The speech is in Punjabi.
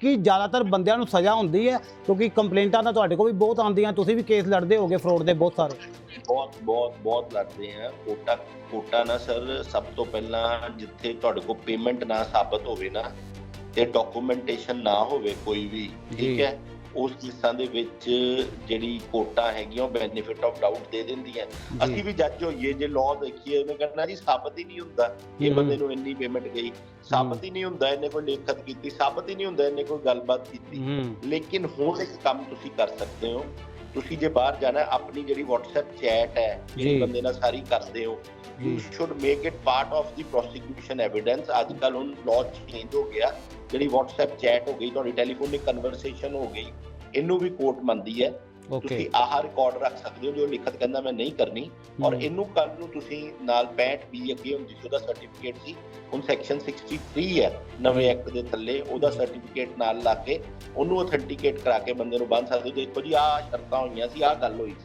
ਕੀ ਜ਼ਿਆਦਾਤਰ ਬੰਦਿਆਂ ਨੂੰ ਸਜ਼ਾ ਹੁੰਦੀ ਹੈ ਕਿਉਂਕਿ ਕੰਪਲੇਂਟਾਂ ਤਾਂ ਤੁਹਾਡੇ ਕੋਲ ਵੀ ਬਹੁਤ ਆਉਂਦੀਆਂ ਤੁਸੀਂ ਵੀ ਕੇਸ ਲੜਦੇ ਹੋਗੇ ਫਰੋਡ ਦੇ ਬਹੁਤ ਸਾਰੇ। ਬਹੁਤ ਬਹੁਤ ਬਹੁਤ ਲੜਦੇ ਆ ਕੋਟਾ ਕੋਟਾ ਨਾ ਸਰ ਸਭ ਤੋਂ ਪਹਿਲਾਂ ਜਿੱਥੇ ਤੁਹਾਡੇ ਕੋਲ ਪੇਮੈਂਟ ਨਾ ਸਾਬਤ ਹੋਵੇ ਨਾ ਤੇ ਡਾਕੂਮੈਂਟੇਸ਼ਨ ਨਾ ਹੋਵੇ ਕੋਈ ਵੀ ਠੀਕ। ਹੈ? ਉਸ ਕੇਸਾਂ ਦੇ ਵਿੱਚ ਜਿਹੜੀ ਕੋਟਾ ਹੈਗੀਆਂ ਉਹ ਬੈਨੀਫਿਟ ਆਫ ਡਾਊਟ ਦੇ ਦਿੰਦੀਆਂ। ਅਸੀਂ ਵੀ ਜੱਜ ਹੋਈਏ ਜੇ ਲਾਅ ਦੇਖੀਏ ਉਹਨੇ ਕਹਿਣਾ ਜੀ ਸਾਬਤ ਹੀ ਨਹੀਂ ਹੁੰਦਾ ਇਹ। ਬੰਦੇ ਨੂੰ ਇੰਨੀ ਪੇਮੈਂਟ ਗਈ। ਸਾਬਤ ਹੀ। ਨਹੀਂ ਹੁੰਦਾ ਇਹਨੇ ਕੋਈ ਲਿਖਤ ਕੀਤੀ ਸਾਬਤ ਹੀ ਨਹੀਂ ਹੁੰਦਾ ਇਹਨੇ ਕੋਈ ਗੱਲਬਾਤ ਕੀਤੀ। ਹੂੰ। ਲੇਕਿਨ ਹੁਣ ਇੱਕ ਕੰਮ ਤੁਸੀਂ ਕਰ ਸਕਦੇ ਹੋ। ਤੁਸੀਂ ਜੇ ਬਾਹਰ ਜਾਣਾ ਹੈ, ਆਪਣੀ ਜਿਹੜੀ WhatsApp ਚੈਟ ਹੈ। ਜਿਹੜੀ ਬੰਦੇ ਨਾਲ ਸਾਰੀ ਕਰਦੇ ਹੋ you should make it part of the prosecution evidence ਅੱਜ ਕੱਲ ਹੁਣ ਲਾਅ ਚੇਂਜ ਹੋ ਗਿਆ। ਜਿਹੜੀ WhatsApp ਚੈਟ ਹੋ ਗਈ ਤੁਹਾਡੀ ਟੈਲੀਫੋਨਿਕ ਕਨਵਰਸੇਸ਼ਨ ਹੋ ਗਈ। ਇਹਨੂੰ ਵੀ ਕੋਰਟ ਮੰਨਦੀ ਹੈ। ਤੁਸੀਂ ਆਹ ਰਿਕਾਰਡ ਰੱਖ ਸਕਦੇ ਹੋ ਜੋ ਲਿਖਤ ਕਹਿੰਦਾ ਮੈਂ ਨਹੀਂ ਕਰਨੀ। ਔਰ ਇਹਨੂੰ ਕੱਲ ਨੂੰ ਤੁਸੀਂ ਨਾਲ 65 ਬੀ ਅੱਗੇ ਹੁੰਦੀ ਸੀ ਉਹਦਾ ਸਰਟੀਫਿਕੇਟ ਸੀ ਹੁਣ ਸੈਕਸ਼ਨ 63 ਹੈ ਨਵੇਂ ਐਕਟ ਦੇ ਥੱਲੇ ਉਹਦਾ ਸਰਟੀਫਿਕੇਟ ਨਾਲ ਲਾ ਕੇ ਉਹਨੂੰ ਅਥੈਂਟੀਕੇਟ ਕਰਾ ਕੇ ਬੰਦੇ ਨੂੰ ਬੰਨ ਸਕਦੇ ਹੋ। ਦੇਖੋ ਜੀ ਆਹ ਸ਼ਰਤਾਂ ਹੋਈਆਂ ਸੀ ਆਹ ਗੱਲ ਹੋਈ